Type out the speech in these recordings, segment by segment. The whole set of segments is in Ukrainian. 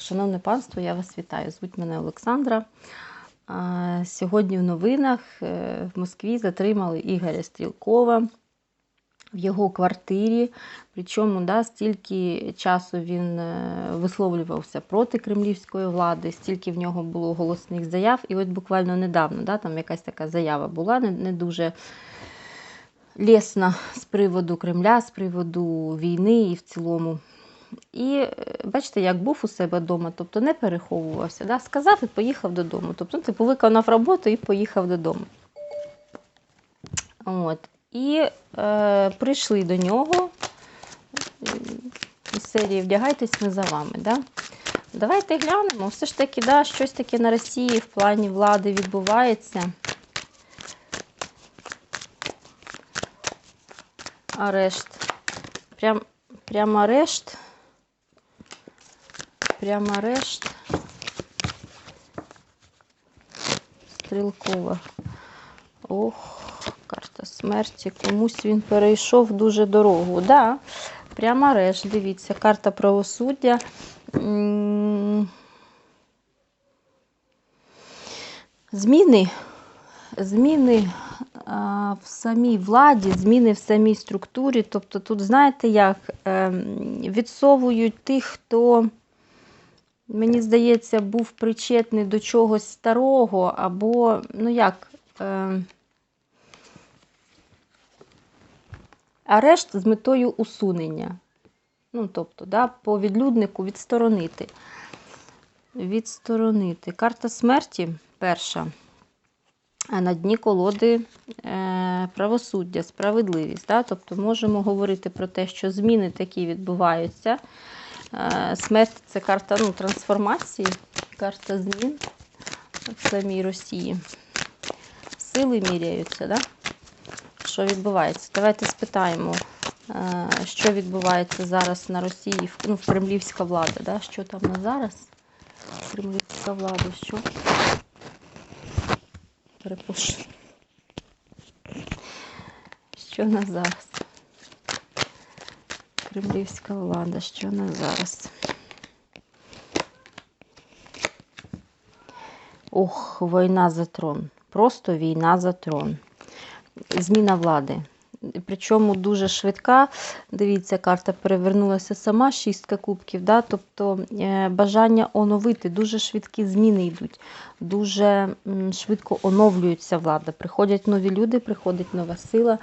Шановне панство, я вас вітаю. Звуть мене Олександра. Сьогодні в новинах е, в Москві затримали Ігоря Стрілкова в його квартирі. Причому да, стільки часу він е, висловлювався проти кремлівської влади, стільки в нього було голосних заяв. І от буквально недавно да, там якась така заява була, не, не дуже лесна з приводу Кремля, з приводу війни і в цілому. І е, бачите, як був у себе вдома, тобто не переховувався. Да? Сказав і поїхав додому. Тобто, типу, виконав роботу і поїхав додому. От. І е, прийшли до нього із серії Вдягайтесь ми за вами. Да? Давайте глянемо. Все ж таки, да, щось таке на Росії в плані влади відбувається. Арешт. Прям, прям арешт. Прям арешт. Стрілкова. Ох, карта смерті. Комусь він перейшов дуже дорогу. Да, прям арешт, дивіться, карта правосуддя. Зміни. Зміни в самій владі, зміни в самій структурі. Тобто тут, знаєте, як ем, відсовують тих, хто, мені здається, був причетний до чогось старого, або, ну як, ем, арешт з метою усунення. Ну, тобто, да, по відлюднику відсторонити. Відсторонити. Карта смерті перша. А на дні колоди е, правосуддя, справедливість. Да? Тобто можемо говорити про те, що зміни такі відбуваються. Е, смерть це карта ну, трансформації, карта змін в самій Росії. Сили міряються, да? що відбувається? Давайте спитаємо, е, що відбувається зараз на Росії, ну, в кремлівська влада. Да? Що там на зараз? Кремлівська влада, що? Перепрошую. Що на зараз? Кремлівська влада, що на зараз? Ох, війна за трон. Просто війна за трон. Зміна влади. Причому дуже швидка. Дивіться, карта перевернулася сама, шістка кубків. Да? Тобто е, бажання оновити, дуже швидкі зміни йдуть, дуже швидко оновлюється влада. Приходять нові люди, приходить нова сила.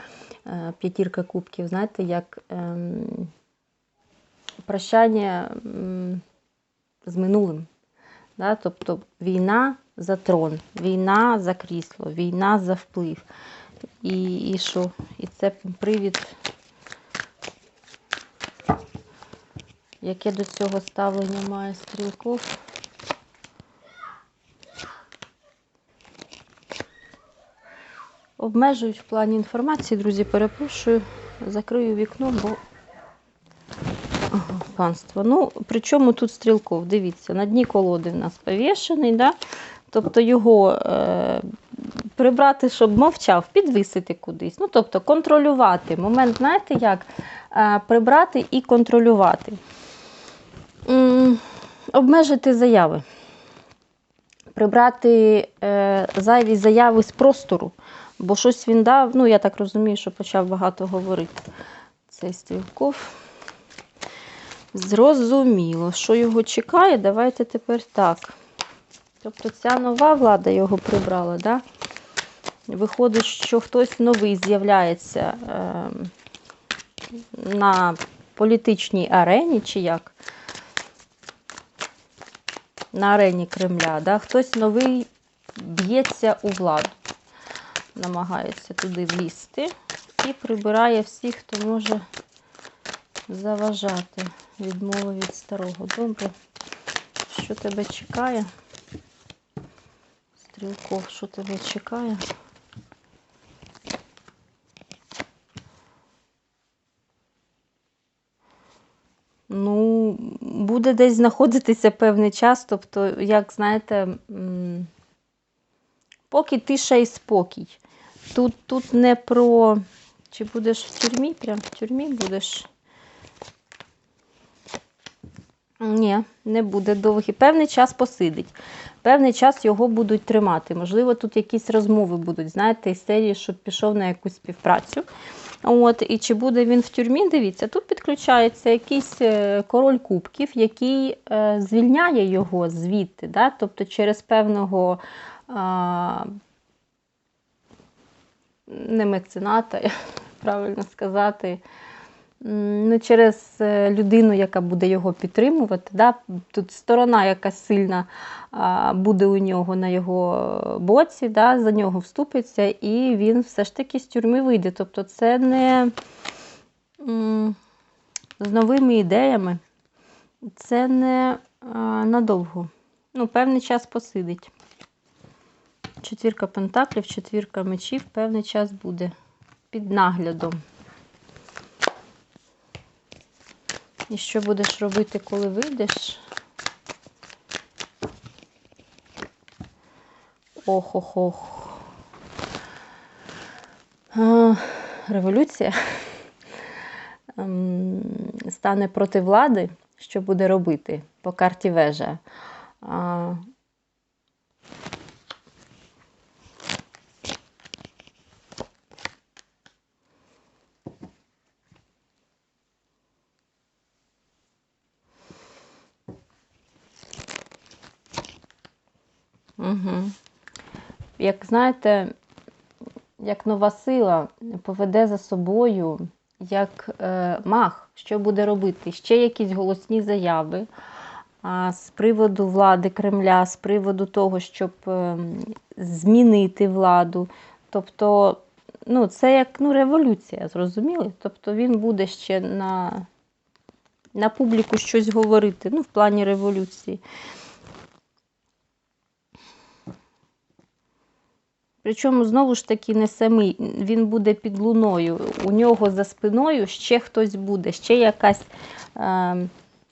Е, П'ятірка кубків, знаєте, як ем, прощання з минулим. Да? Тобто війна за трон, війна за крісло, війна за вплив. І, і що? І це привід, яке до цього ставлення має стрілков. Обмежують в плані інформації, друзі, перепрошую, закрию вікно, бо панство. Ну, причому тут стрілков, дивіться, на дні колоди в нас повішений, да? тобто його е, прибрати, щоб мовчав, підвисити кудись. Ну, тобто контролювати. Момент, знаєте, як е, прибрати і контролювати. М, обмежити заяви. Прибрати е, зайві заяви з простору, бо щось він дав, ну я так розумію, що почав багато говорити. Цей стрілков. Зрозуміло, що його чекає, давайте тепер так. Тобто ця нова влада його прибрала, да? Виходить, що хтось новий з'являється е, на політичній арені, чи як? На арені Кремля, да? хтось новий б'ється у владу, намагається туди влізти і прибирає всіх, хто може заважати відмови від старого. Добре. Що тебе чекає? Стрілков, що тебе чекає? Ну, буде десь знаходитися певний час, тобто, як знаєте, поки тиша і спокій. Тут, тут не про чи будеш в тюрмі, прям в тюрмі будеш. Ні, не буде довгий. Певний час посидить. Певний час його будуть тримати. Можливо, тут якісь розмови будуть, знаєте, із серії, щоб пішов на якусь співпрацю. От, і чи буде він в тюрмі? Дивіться, тут підключається якийсь е, король кубків, який е, звільняє його звідти, да? тобто через певного а, не мецената, правильно сказати, ну, через е, людину, яка буде його підтримувати. Да? Тут сторона, яка сильна буде у нього на його боці, да? за нього вступиться, і він все ж таки з тюрми вийде. Тобто це не з новими ідеями, це не а, надовго. Ну, певний час посидить. Четвірка пентаклів, четвірка мечів, певний час буде під наглядом. І що будеш робити, коли вийдеш? Ох-ох-ох. А, Революція Ем, стане проти влади. Що буде робити по карті вежа? А, Угу. Як знаєте, як нова сила поведе за собою, як е, мах, що буде робити? Ще якісь голосні заяви а, з приводу влади Кремля, з приводу того, щоб е, змінити владу. Тобто, ну, це як ну, революція, зрозуміли? Тобто він буде ще на, на публіку щось говорити, ну, в плані революції. Причому, знову ж таки, не самий, він буде під луною. У нього за спиною ще хтось буде, ще якась е,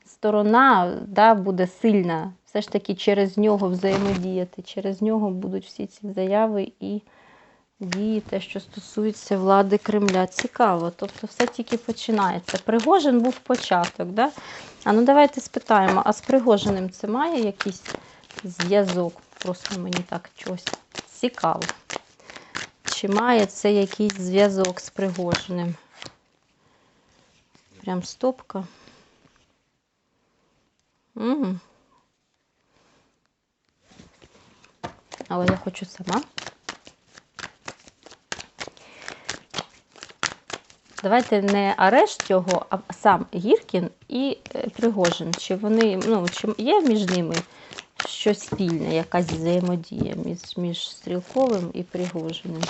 сторона да, буде сильна. Все ж таки через нього взаємодіяти. Через нього будуть всі ці заяви і дії, те, що стосується влади Кремля. Цікаво. Тобто все тільки починається. Пригожин був початок. Да? А ну давайте спитаємо, а з Пригожиним це має якийсь зв'язок? Просто мені так чогось цікаво. Чи має це якийсь зв'язок з Пригожиним? Прям стопка. Угу. Але я хочу сама. Давайте не арешт цього, а сам Гіркін і е, Пригожин. Чи вони, ну, чи є між ними щось спільне, якась взаємодія між, між Стрілковим і Пригожиним?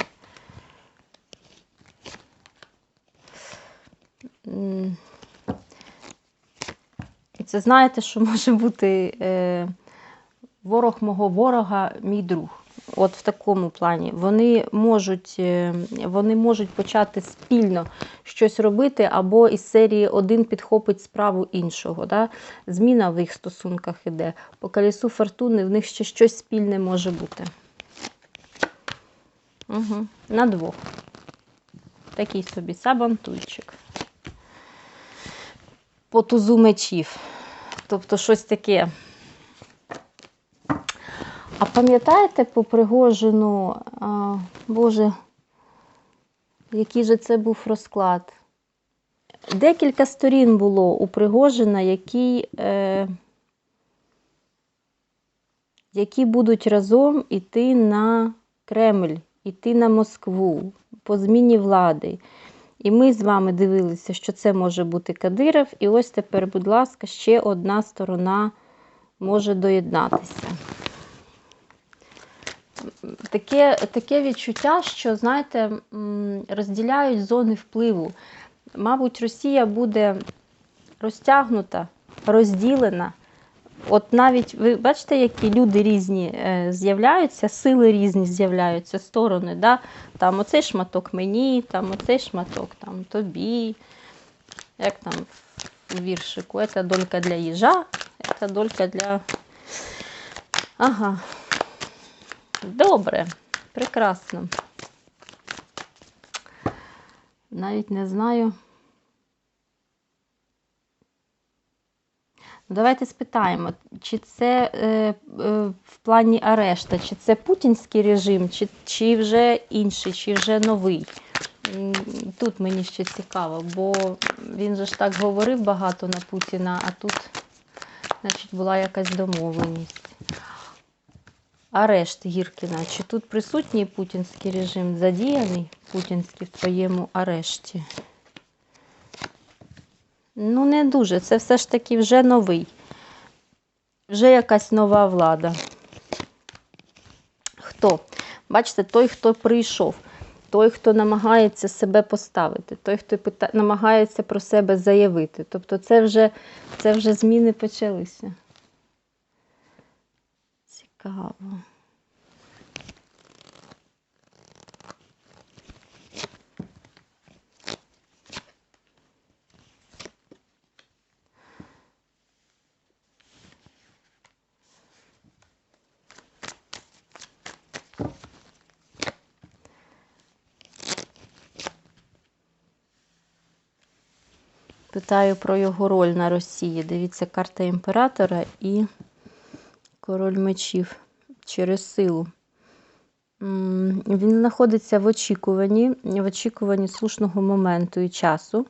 І це знаєте, що може бути е, ворог мого ворога, мій друг. От в такому плані. Вони можуть, е, вони можуть почати спільно щось робити, або із серії один підхопить справу іншого. Да? Зміна в їх стосунках іде. По колесу фортуни в них ще щось спільне може бути. Угу. На двох. Такий собі сабантуйчик. По тузу мечів. Тобто щось таке. А пам'ятаєте по Пригожину, а, Боже, який же це був розклад? Декілька сторін було у Пригожина, які, е, які будуть разом іти на Кремль, іти на Москву по зміні влади. І ми з вами дивилися, що це може бути Кадиров. І ось тепер, будь ласка, ще одна сторона може доєднатися. Таке таке відчуття, що, знаєте, розділяють зони впливу. Мабуть, Росія буде розтягнута, розділена. От навіть, ви бачите, які люди різні е, з'являються, сили різні з'являються, сторони. Да? Там оцей шматок мені, там оцей шматок там тобі. Як там в віршику? Це долька для їжа, це долька для. Ага. Добре, прекрасно. Навіть не знаю. Давайте спитаємо, чи це е, е, в плані арешта, чи це путінський режим, чи, чи вже інший, чи вже новий. Тут мені ще цікаво, бо він же ж так говорив багато на Путіна, а тут, значить, була якась домовленість. Арешт Гіркіна. Чи тут присутній путінський режим, задіяний путінський в твоєму арешті? Ну, не дуже. Це все ж таки вже новий. Вже якась нова влада. Хто? Бачите, той, хто прийшов, той, хто намагається себе поставити, той, хто пита... намагається про себе заявити. Тобто це вже, це вже зміни почалися. Цікаво. Питаю про його роль на Росії. Дивіться, карта імператора і король мечів через силу. Він знаходиться в очікуванні, в очікуванні слушного моменту і часу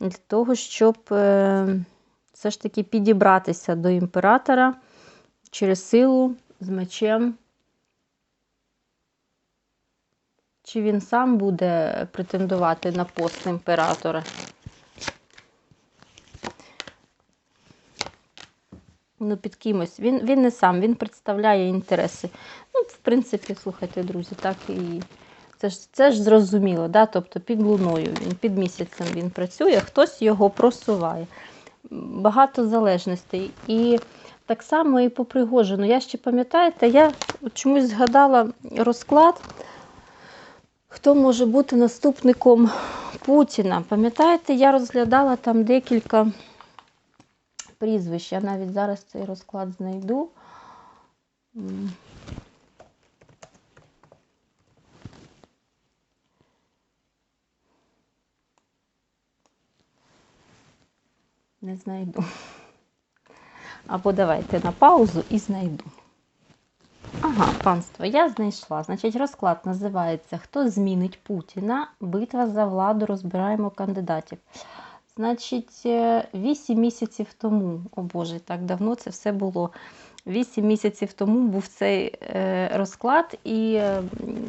для того, щоб е, все ж таки підібратися до імператора через силу з мечем. Чи він сам буде претендувати на пост імператора? Ну, під кимось. Він, він не сам, він представляє інтереси. Ну, в принципі, слухайте, друзі, так і це ж, це ж зрозуміло, да? тобто під луною, він, під місяцем він працює, хтось його просуває. Багато залежностей. І так само і по Пригожину. Я ще пам'ятаєте, я чомусь згадала розклад, хто може бути наступником Путіна. Пам'ятаєте, я розглядала там декілька прізвищ. Я навіть зараз цей розклад знайду. Не знайду. Або давайте на паузу і знайду. Ага, панство, я знайшла. Значить, розклад називається Хто змінить Путіна? Битва за владу. Розбираємо кандидатів. Значить, 8 місяців тому, о Боже, так давно це все було. 8 місяців тому був цей е, розклад, і е,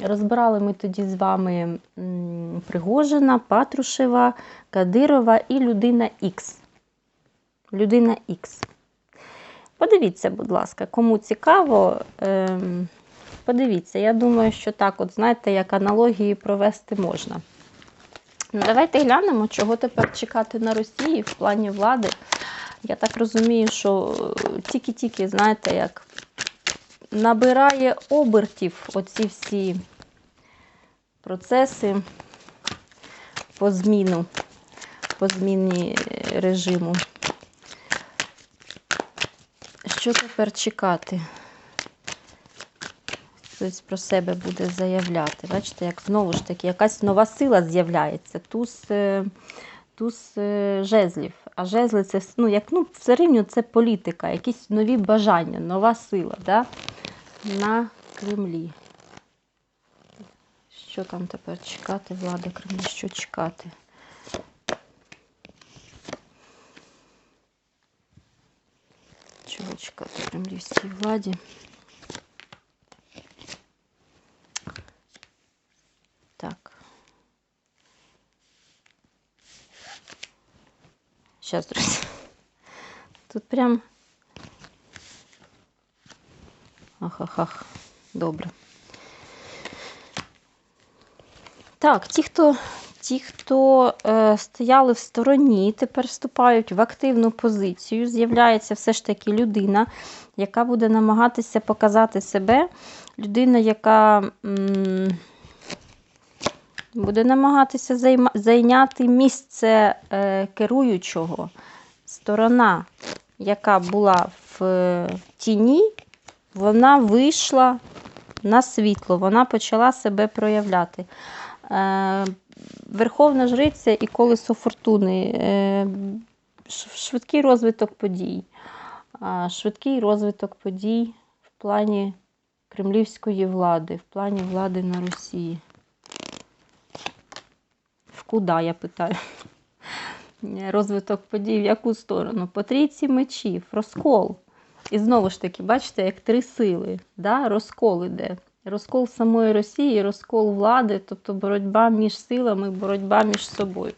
розбирали ми тоді з вами Пригожина, Патрушева, Кадирова і людина Х. Людина Х. Подивіться, будь ласка, кому цікаво, ем, подивіться. Я думаю, що так, от знаєте, як аналогії провести можна. Ну, давайте глянемо, чого тепер чекати на Росії в плані влади. Я так розумію, що е, тільки-тільки, знаєте, як набирає обертів оці всі процеси по зміну, по зміні режиму. Що тепер чекати? Хтось про себе буде заявляти. Бачите, як знову ж таки якась нова сила з'являється. Туз, е, туз е, жезлів. А жезли це ну, як, ну, все рівно це політика, якісь нові бажання, нова сила да? на Кремлі. Що там тепер чекати, влада Кремля, що чекати? Чого чекати кремлівській владі? Так. Сейчас, друзі. Тут прям. Ах-ах-ах. Добре. Так, ті, хто, ті, хто е, стояли в стороні, тепер вступають в активну позицію. З'являється все ж таки людина, яка буде намагатися показати себе. Людина, яка. М буде намагатися зайняти місце е, керуючого. Сторона, яка була в е, тіні, вона вийшла на світло, вона почала себе проявляти. Е, Верховна жриця і колесо фортуни, швидкий розвиток подій. швидкий розвиток подій в плані кремлівської влади, в плані влади на Росії. Куди, я питаю? Розвиток подій в яку сторону? По трійці мечів, розкол. І знову ж таки, бачите, як три сили. Да? Розкол іде. Розкол самої Росії, розкол влади, тобто боротьба між силами, боротьба між собою.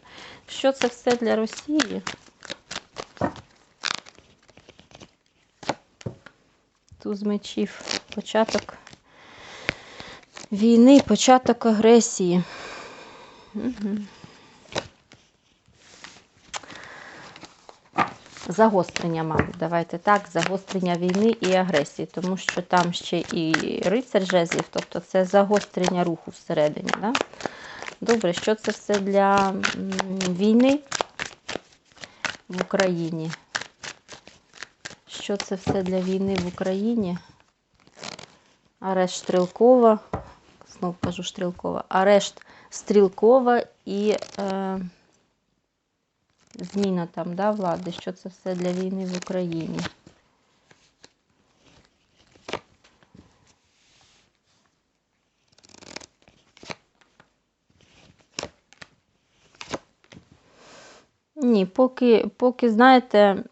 Що це все для Росії? Туз мечів, початок війни, початок агресії. Угу. Загострення, мабуть, давайте так, загострення війни і агресії, тому що там ще і рицар жезлів, тобто це загострення руху всередині. Да? Добре, що це все для війни в Україні? Що це все для війни в Україні? Арешт Стрілкова, знову кажу Стрілкова, арешт Стрілкова і е, зміна там, да, влади, що це все для війни в Україні. Ні, поки, поки, знаєте,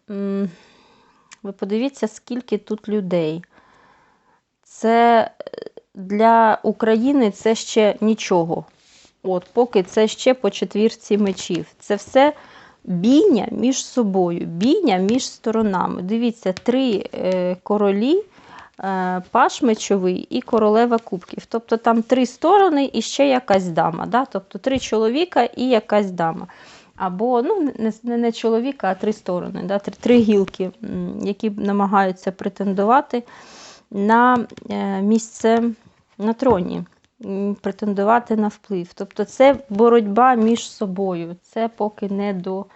ви подивіться, скільки тут людей. Це для України це ще нічого. От, Поки це ще по четвірці мечів. Це все бійня між собою, бійня між сторонами. Дивіться, три е, королі, е, паш мечовий і королева кубків. Тобто там три сторони і ще якась дама. Да? Тобто три чоловіка і якась дама. Або ну, не не чоловіка, а три сторони, да? три, три гілки, які намагаються претендувати на е, місце на троні, претендувати на вплив. Тобто це боротьба між собою. Це поки не до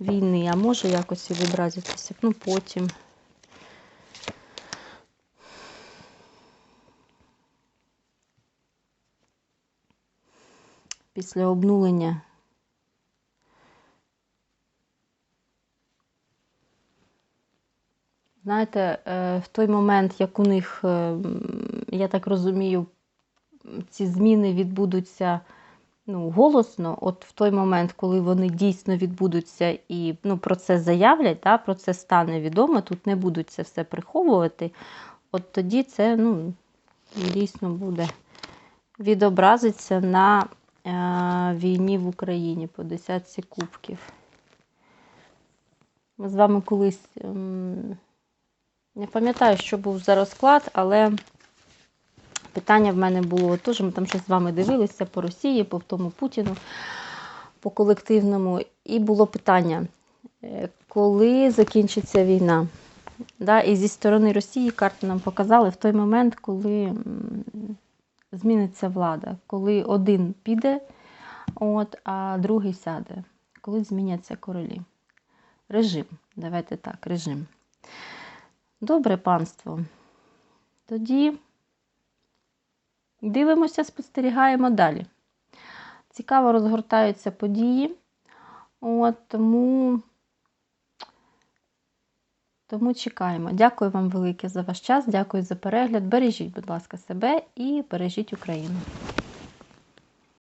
війни, а може якось і відразитися. Ну, потім. Після обнулення. Знаєте, е, в той момент, як у них, е, я так розумію, ці зміни відбудуться ну, голосно, от в той момент, коли вони дійсно відбудуться і ну, про це заявлять, да, про це стане відомо, тут не будуть це все приховувати, от тоді це ну, дійсно буде відобразиться на е, війні в Україні по десятці кубків. Ми з вами колись. Не пам'ятаю, що був за розклад, але питання в мене було теж, ми там щось з вами дивилися по Росії, по тому Путіну, по колективному. І було питання, е, коли закінчиться війна? Да, І зі сторони Росії карти нам показали в той момент, коли зміниться влада, коли один піде, от, а другий сяде, коли зміняться королі. Режим. Давайте так, режим. Добре панство. Тоді дивимося, спостерігаємо далі. Цікаво розгортаються події. От, Тому тому чекаємо. Дякую вам велике за ваш час, дякую за перегляд. Бережіть, будь ласка, себе і бережіть Україну.